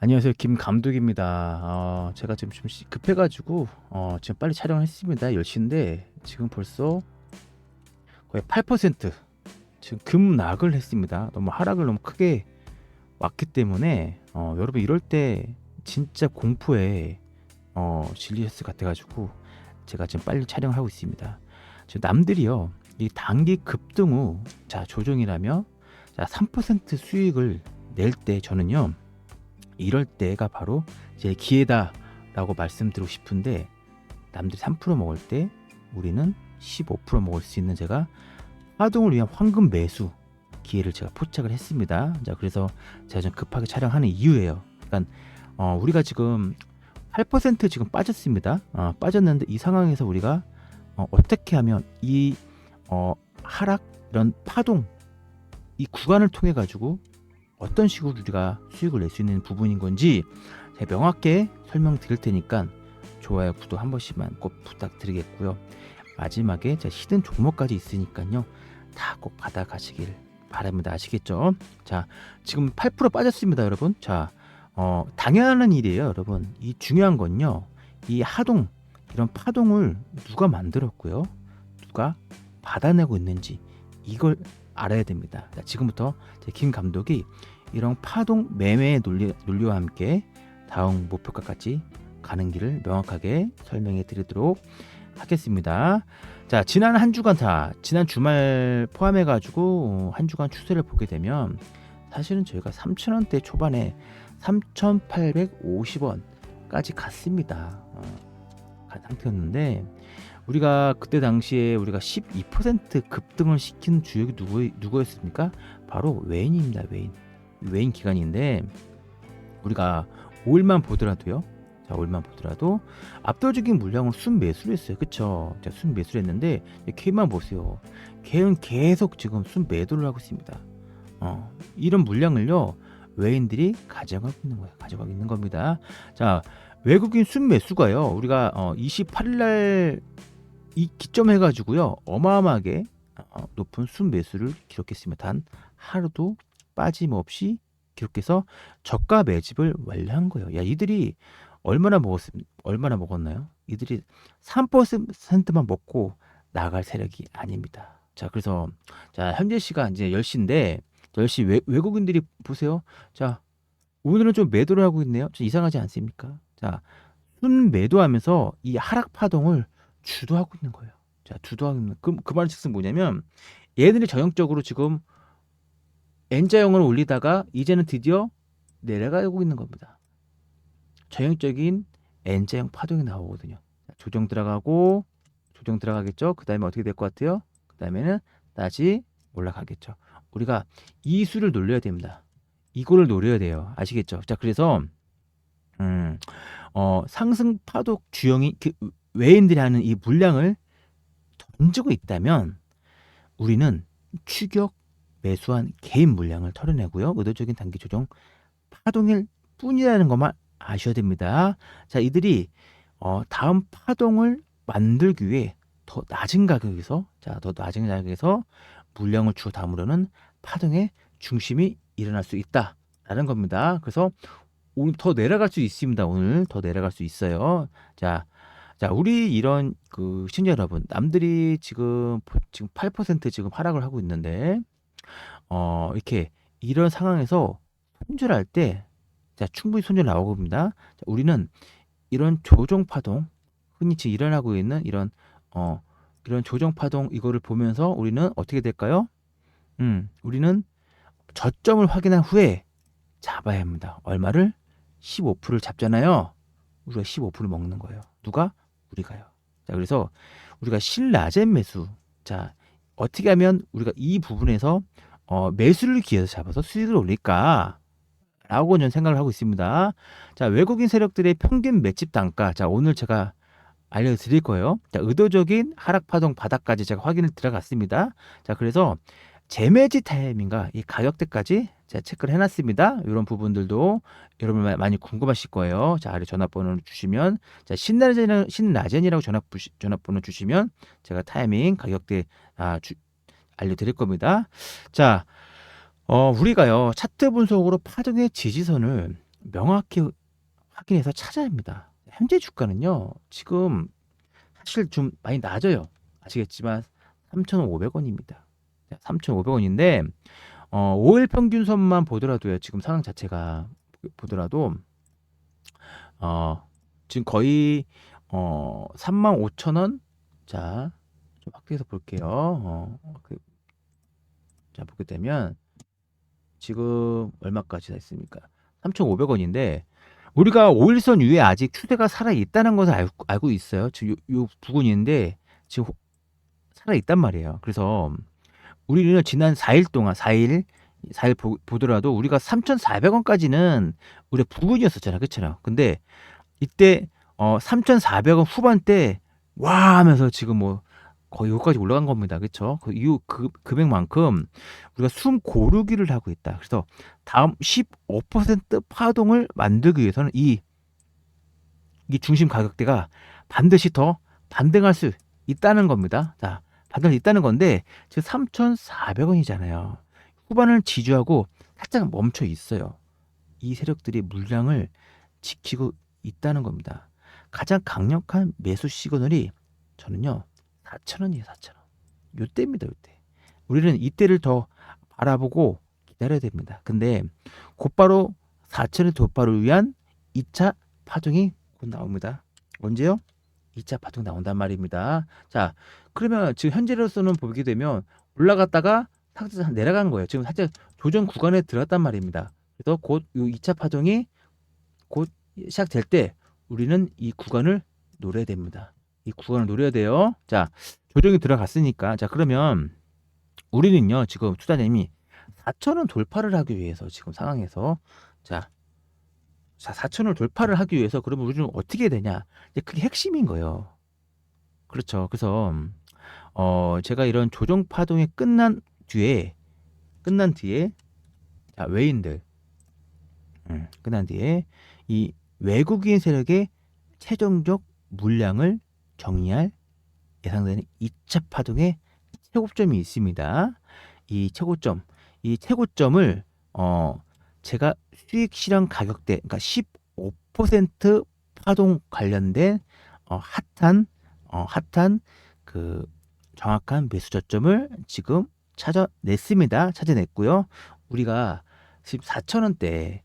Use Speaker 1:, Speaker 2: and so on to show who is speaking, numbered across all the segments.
Speaker 1: 안녕하세요. 김 감독입니다. 어, 제가 지금 좀 시- 급해가지고 어, 지금 빨리 촬영을 했습니다. 10시인데 지금 벌써 거의 8% 지금 급락을 했습니다. 너무 하락을 너무 크게 왔기 때문에 어, 여러분 이럴 때 진짜 공포에 어, 질리셨을 것 같아가지고 제가 지금 빨리 촬영을 하고 있습니다. 지금 남들이요 이 단기 급등 후 자 조정이라며 자 3% 수익을 낼 때 저는요 이럴 때가 바로 제 기회다라고 말씀드리고 싶은데 남들이 3% 먹을 때 우리는 15% 먹을 수 있는 제가 파동을 위한 황금 매수 기회를 제가 포착을 했습니다. 자 그래서 제가 좀 급하게 촬영하는 이유예요. 그러니까 어, 우리가 지금 8% 지금 빠졌습니다. 어, 빠졌는데 이 상황에서 우리가 어, 떻게 하면 이 어, 하락 이런 파동 이 구간을 통해 가지고 어떤 식으로 우리가 수익을 낼 수 있는 부분인 건지 제가 명확하게 설명드릴 테니까 좋아요, 구독 한 번씩만 꼭 부탁드리겠고요. 마지막에 제가 히든 종목까지 있으니까요. 다 꼭 받아가시길 바랍니다. 아시겠죠? 자, 지금 8% 빠졌습니다, 여러분. 자, 어, 당연한 일이에요, 여러분. 이 중요한 건요. 이 하동, 이런 파동을 누가 만들었고요. 누가 받아내고 있는지 이걸 알아야 됩니다. 자, 지금부터 제김 감독이 이런 파동 매매 논리, 논리 와 함께 다음 목표가까지 가는 길을 명확하게 설명해 드리도록 하겠습니다. 자, 지난 한 주간 다 지난 주말 포함해 가지고 한 주간 추세를 보게 되면 사실은 저희가 3,000원대 초반에 3,850원까지 갔습니다. 어, 간 상태였는데 우리가 그때 당시에 우리가 12% 급등을 시킨 주역이 누구 누구였습니까? 바로 웨인입니다. 웨인. 웨인 기간인데 우리가 5일만 보더라도요. 자, 5일만 보더라도 압도적인 물량을 순 매수를 했어요. 그쵸? 자, 순 매수를 했는데 K만 보세요. K는 계속 지금 순 매도를 하고 있습니다. 어, 이런 물량을요. 외인들이 가져가고 있는 거예요. 가져가고 있는 겁니다. 자, 외국인 순 매수가요. 우리가 어, 28일 날 이 기점 해가지고요 어마어마하게 어, 높은 순 매수를 기록했습니다. 단 하루도 빠짐없이 기록해서 저가 매집을 완료한 거예요. 야 이들이 얼마나 먹었습니까? 얼마나 먹었나요? 이들이 3%만 먹고 나갈 세력이 아닙니다. 자 그래서 자 현재 시간 이제 10시인데 10시 외, 외국인들이 보세요. 자 오늘은 좀 매도를 하고 있네요. 좀 이상하지 않습니까? 자 순 매도하면서 이 하락 파동을 주도하고 있는 거예요. 자, 주도하고 있는 그, 그 말은 즉슨 뭐냐면 얘들이 전형적으로 지금 N자형을 올리다가 이제는 드디어 내려가고 있는 겁니다. 전형적인 N자형 파동이 나오거든요. 자, 조정 들어가고 조정 들어가겠죠. 그 다음에 어떻게 될 것 같아요? 그 다음에는 다시 올라가겠죠. 우리가 이 수를 놀려야 됩니다. 이거를 노려야 돼요. 아시겠죠? 자, 그래서 음, 어, 상승 파동 주형이 그 외인들이 하는 이 물량을 던지고 있다면 우리는 추격 매수한 개인 물량을 털어내고요. 의도적인 단기 조정 파동일 뿐이라는 것만 아셔야 됩니다. 자, 이들이 어, 다음 파동을 만들기 위해 더 낮은 가격에서 자, 더 낮은 가격에서 물량을 주어 담으려는 파동의 중심이 일어날 수 있다라는 겁니다. 그래서 오늘 더 내려갈 수 있습니다. 오늘 더 내려갈 수 있어요. 자, 자, 우리 이런 그 시청자 여러분, 남들이 지금 보- 지금 8% 지금 하락을 하고 있는데 어, 이렇게 이런 상황에서 손절할 때 자, 충분히 손절 나오고 봅니다. 자, 우리는 이런 조정 파동 흔히 지금 일어나고 있는 이런 어, 이런 조정 파동 이거를 보면서 우리는 어떻게 될까요? 음, 우리는 저점을 확인한 후에 잡아야 합니다. 얼마를? 15%를 잡잖아요. 우리가 15%를 먹는 거예요. 누가? 우리가요. 자, 그래서 우리가 실라젠 매수. 자, 어떻게 하면 우리가 이 부분에서 어, 매수를 기해서 잡아서 수익을 올릴까? 라고 저는 생각을 하고 있습니다. 자, 외국인 세력들의 평균 매집 단가. 자, 오늘 제가 알려드릴 거예요. 자, 의도적인 하락 파동 바닥까지 제가 확인을 들어갔습니다. 자, 그래서 재매지 타임인가 이 가격대까지 제가 체크를 해놨습니다. 이런 부분들도 여러분 마- 많이 궁금하실 거예요. 자 아래 전화번호를 주시면 자 신라젠 신라젠이라고 전화 전화번호 주시면 제가 타이밍 가격대 아, 주, 알려드릴 겁니다. 자 어, 우리가요 차트 분석으로 파동의 지지선을 명확히 확인해서 찾아야 합니다. 현재 주가는요. 지금 사실 좀 많이 낮아요. 아시겠지만 3,500원입니다. 3,500원인데 어 5일 평균선만 보더라도요. 지금 상황 자체가 보더라도 어 지금 거의 어 35,000원 자, 좀 확대해서 볼게요. 어, 그, 자, 보게 되면 지금 얼마까지 다 있습니까? 3,500원인데 우리가 5일선 위에 아직 추세가 살아 있다는 것을 알고, 알고 있어요. 지금 요, 요 부분인데 지금 호- 살아 있단 말이에요. 그래서 우리는 지난 4일 동안 4일 4일 보, 보더라도 우리가 3,400원까지는 우리 부근이었었잖아. 그렇잖아. 근데 이때 어 3,400원 후반대 와 하면서 지금 뭐 거의 여기까지 올라간 겁니다. 그렇죠? 그 이후 그 금액만큼 우리가 숨 고르기를 하고 있다. 그래서 다음 15% 파동을 만들기 위해서는 이, 이 중심 가격대가 반드시 더 반등할 수 있다는 겁니다. 자, 반등할 수 있다는 건데 지금 3,400원이잖아요. 후반을 지지하고 살짝 멈춰 있어요. 이 세력들이 물량을 지키고 있다는 겁니다. 가장 강력한 매수 시그널이 저는요 4,000원이에요 4,000원 요때입니다 요때 우리는 이때를 더 바라보고 기다려야 됩니다 근데 곧바로 4,000원 돌파를 위한 2차 파동이 곧 나옵니다 언제요? 2차 파동 나온단 말입니다 자 그러면 지금 현재로서는 보게 되면 올라갔다가 살짝 내려간 거예요 지금 살짝 조정 구간에 들어갔단 말입니다 그래서 곧 이 2차 파동이 곧 시작될 때 우리는 이 구간을 노려야 됩니다. 이 구간을 노려야 돼요. 자, 조정이 들어갔으니까. 자, 그러면 우리는요, 지금 투자님이 4천원 돌파를 하기 위해서 지금 상황에서 자, 자, 4천원을 돌파를 하기 위해서 그러면 우리는 어떻게 해야 되냐? 그게 핵심인 거예요. 그렇죠. 그래서 어, 제가 이런 조정 파동이 끝난 뒤에 끝난 뒤에 자, 외인들 음, 끝난 뒤에 이 외국인 세력의 최종적 물량을 정리할 예상되는 2차 파동의 최고점이 있습니다. 이 최고점, 이 최고점을 어 제가 수익 실현 가격대, 그러니까 15% 파동 관련된 어 핫한 어 핫한 그 정확한 매수 저점을 지금 찾아냈습니다. 찾아냈고요. 우리가 지금 4,000원대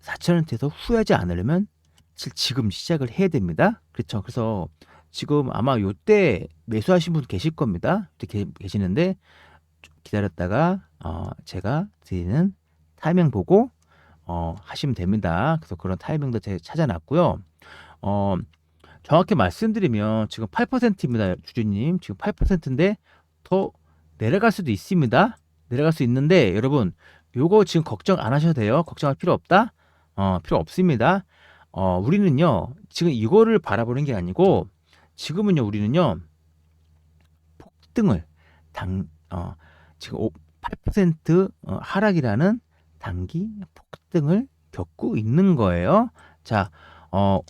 Speaker 1: 4천원대에서 후회하지 않으려면 지금 시작을 해야 됩니다. 그렇죠. 그래서 지금 아마 요때 매수하신 분 계실 겁니다. 이렇게 계시는데 좀 기다렸다가 어 제가 드리는 타이밍 보고 어 하시면 됩니다. 그래서 그런 타이밍도 제가 찾아놨고요. 어 정확히 말씀드리면 지금 8%입니다. 주주님. 지금 8%인데 더 내려갈 수도 있습니다. 내려갈 수 있는데 여러분 요거 지금 걱정 안 하셔도 돼요. 걱정할 필요 없다. 어, 필요 없습니다. 어, 우리는요, 지금 이거를 바라보는 게 아니고, 지금은요, 우리는요, 폭등을 당, 어, 지금 8% 어, 하락이라는 단기 폭등을 겪고 있는 거예요. 자, 어,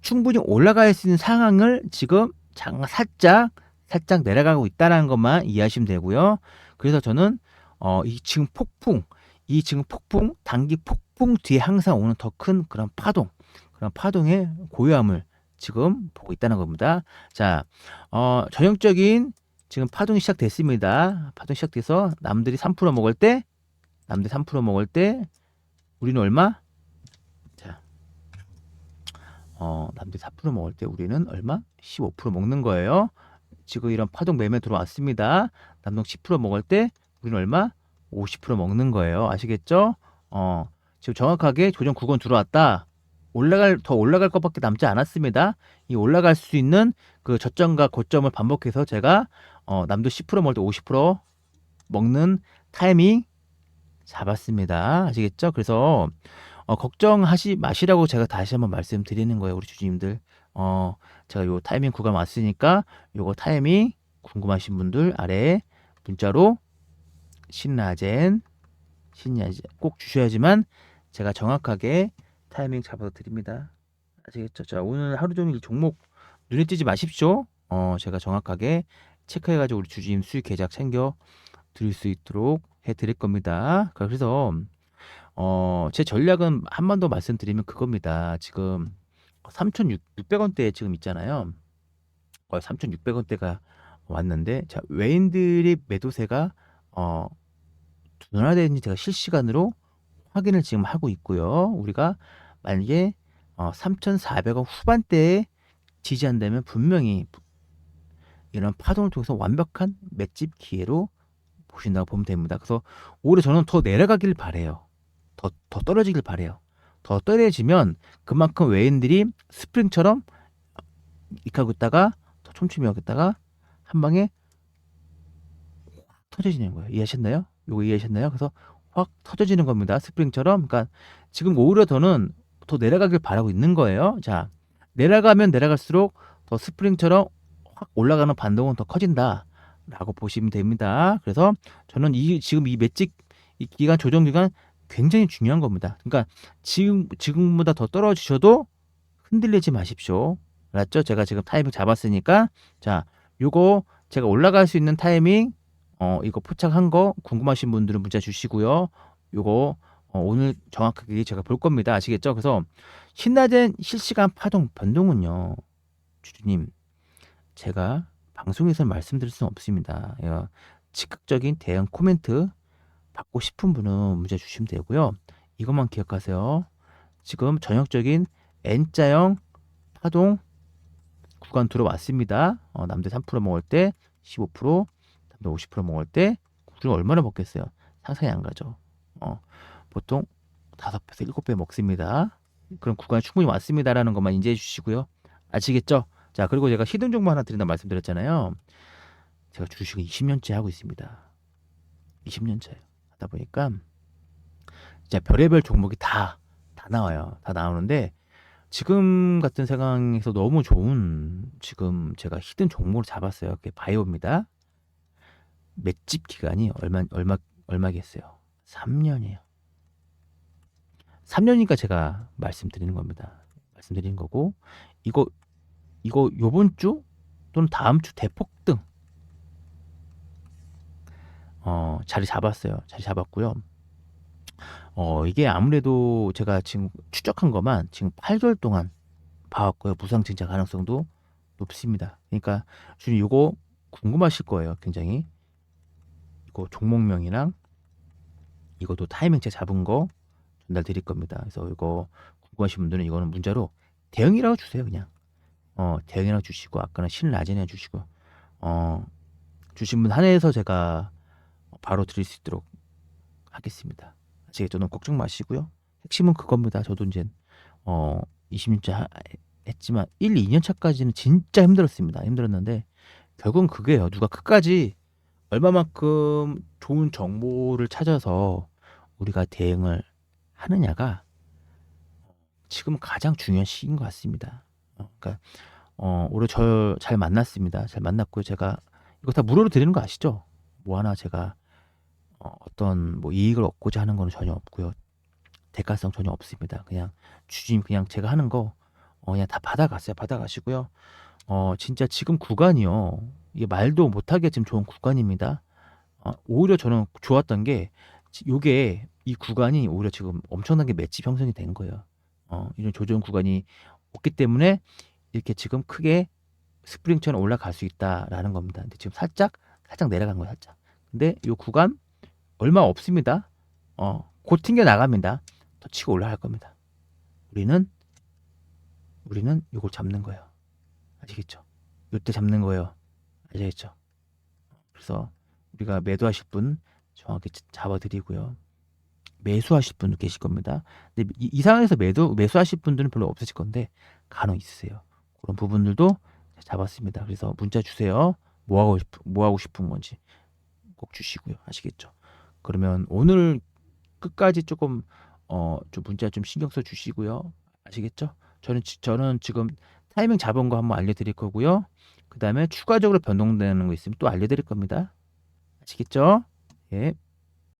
Speaker 1: 충분히 올라갈 수 있는 상황을 지금 장 살짝, 살짝 내려가고 있다는 것만 이해하시면 되고요. 그래서 저는, 어, 이 지금 폭풍, 이 지금 폭풍, 단기 폭풍 뒤에 항상 오는 더 큰 그런 파동, 그런 파동의 고요함을 지금 보고 있다는 겁니다. 자, 어, 전형적인 지금 파동이 시작됐습니다. 파동 시작돼서 남들이 3% 먹을 때, 남들이 3% 먹을 때, 우리는 얼마? 자, 어, 남들이 4% 먹을 때 우리는 얼마? 15% 먹는 거예요. 지금 이런 파동 매매 들어왔습니다. 남동 10% 먹을 때 우리는 얼마? 50% 먹는 거예요. 아시겠죠? 어, 지금 정확하게 조정 9건 들어왔다. 올라갈 더 올라갈 것밖에 남지 않았습니다. 이 올라갈 수 있는 그 저점과 고점을 반복해서 제가 어, 남도 10% 먹을 때 50% 먹는 타이밍 잡았습니다. 아시겠죠? 그래서 어, 걱정하시 마시라고 제가 다시 한번 말씀드리는 거예요, 우리 주주님들. 어, 제가 요 타이밍 구간 왔으니까 요거 타이밍 궁금하신 분들 아래 문자로 신라젠 신라젠 꼭 주셔야지만 제가 정확하게 타이밍 잡아서 드립니다. 아시겠죠? 자 오늘 하루 종일 종목 눈에 띄지 마십시오. 어 제가 정확하게 체크해가지고 우리 주주님 수익 계좌 챙겨 드릴 수 있도록 해 드릴 겁니다. 그래서 어, 제 전략은 한번더 말씀드리면 그겁니다. 지금 3,600 원대에 지금 있잖아요. 거의 3,600 원대가 왔는데, 자, 외인들이 매도세가, 어, 둔화되는지 제가 실시간으로 확인을 지금 하고 있고요. 우리가 만약에 어, 3,400 원 후반대에 지지한다면 분명히 이런 파동을 통해서 완벽한 맷집 기회로 보신다고 보면 됩니다. 그래서 오히려 저는 더 내려가길 바래요. 더, 더 떨어지길 바래요. 더 떨어지면 그만큼 외인들이 스프링처럼 익하고 있다가 더 촘촘히 하고 있다가 한 방에 확 터져지는 거예요. 이해하셨나요? 요거 이해하셨나요? 그래서 확 터져지는 겁니다. 스프링처럼. 그러니까 지금 오히려 더는 더 내려가길 바라고 있는 거예요. 자, 내려가면 내려갈수록 더 스프링처럼 확 올라가는 반동은 더 커진다 라고 보시면 됩니다. 그래서 저는 이 지금 이 맷집 이 기간 조정 기간 굉장히 중요한 겁니다. 그러니까 지금 지금보다 더 떨어지셔도 흔들리지 마십시오. 알았죠? 제가 지금 타이밍 잡았으니까 자, 요거 제가 올라갈 수 있는 타이밍 어 이거 포착한 거 궁금하신 분들은 문자 주시고요. 요거 어, 오늘 정확하게 제가 볼 겁니다. 아시겠죠? 그래서 신나된 실시간 파동 변동은요. 주주님 제가 방송에서 말씀드릴 수는 없습니다. 예, 즉각적인 대응 코멘트 받고 싶은 분은 문자 주시면 되고요. 이것만 기억하세요. 지금 전형적인 N자형 파동 구간 들어왔습니다. 어, 남들 3% 먹을 때 15%, 남들 50% 먹을 때 우리가 얼마나 먹겠어요? 상상이 안 가죠. 어, 보통 5배에서 7배 먹습니다. 그런 구간이 충분히 왔습니다라는 것만 인지해 주시고요. 아시겠죠? 자, 그리고 제가 히든 정보 하나 드린다 말씀드렸잖아요. 제가 주식을 20년째 하고 있습니다. 20년째 하다 보니까 이제 별의별 종목이 다, 다 나와요. 다 나오는데 지금 같은 상황에서 너무 좋은 지금 제가 히든 종목을 잡았어요. 그게 바이오입니다. 맷집 기간이 얼마, 얼마, 얼마겠어요? 3년이에요. 3년이니까 제가 말씀드리는 겁니다. 말씀드리는 거고 이거 이거 요번 주 또는 다음 주 대폭등 어, 자리 잡았어요. 자리 잡았고요. 어, 이게 아무래도 제가 지금 추적한 것만 지금 8개월 동안 봐왔고요. 무상 증자 가능성도 높습니다. 그러니까 주님 이거 궁금하실 거예요. 굉장히 이거 종목명이랑 이것도 타이밍 제 잡은 거 전달 드릴 겁니다. 그래서 이거 궁금하신 분들은 이거는 문자로 대응이라고 주세요. 그냥 어 대응이라고 주시고 아까는 신라젠이라고 주시고 어 주신 분 한해서 제가 바로 드릴 수 있도록 하겠습니다. 아시겠죠? 너무 걱정 마시고요. 핵심은 그겁니다. 저도 이제 어 20년째 하- 했지만 1, 2년 차까지는 진짜 힘들었습니다. 힘들었는데 결국은 그게요. 누가 끝까지 얼마만큼 좋은 정보를 찾아서 우리가 대응을 하느냐가 지금 가장 중요한 시기인 것 같습니다. 어, 그러니까 어, 올해 저 잘 만났습니다. 잘 만났고요. 제가 이거 다 무료로 드리는 거 아시죠? 뭐 하나 제가 어, 어떤 뭐 이익을 얻고자 하는 거는 전혀 없고요. 대가성 전혀 없습니다. 그냥 주님 그냥 제가 하는 거 어, 그냥 다 받아갔어요. 받아가시고요. 어, 진짜 지금 구간이요. 이게 말도 못하게 지금 좋은 구간입니다. 어, 오히려 저는 좋았던 게 지- 요게 이 구간이 오히려 지금 엄청나게 맷집 형성이 된 거예요. 어, 이런 조정 구간이 없기 때문에 이렇게 지금 크게 스프링처럼 올라갈 수 있다라는 겁니다. 근데 지금 살짝 살짝 내려간 거예요, 살짝. 근데 요 구간 얼마 없습니다. 어, 곧 튕겨 나갑니다. 더 치고 올라갈 겁니다. 우리는 우리는 요걸 잡는 거예요. 아시겠죠? 요때 잡는 거예요. 아시겠죠? 그래서 우리가 매도하실 분 정확히 잡아드리고요. 매수하실 분도 계실 겁니다. 근데 이, 이 상황에서 매도 매수하실 분들은 별로 없으실 건데 간혹 있으세요. 그런 부분들도 잡았습니다. 그래서 문자 주세요. 뭐 하고 싶, 뭐 하고 싶은 건지 꼭 주시고요. 아시겠죠? 그러면 오늘 끝까지 조금 어 좀 문자 좀 신경 써 주시고요. 아시겠죠? 저는 지- 저는 지금 타이밍 잡은 거 한번 알려드릴 거고요. 그 다음에 추가적으로 변동되는 거 있으면 또 알려드릴 겁니다. 아시겠죠? 예.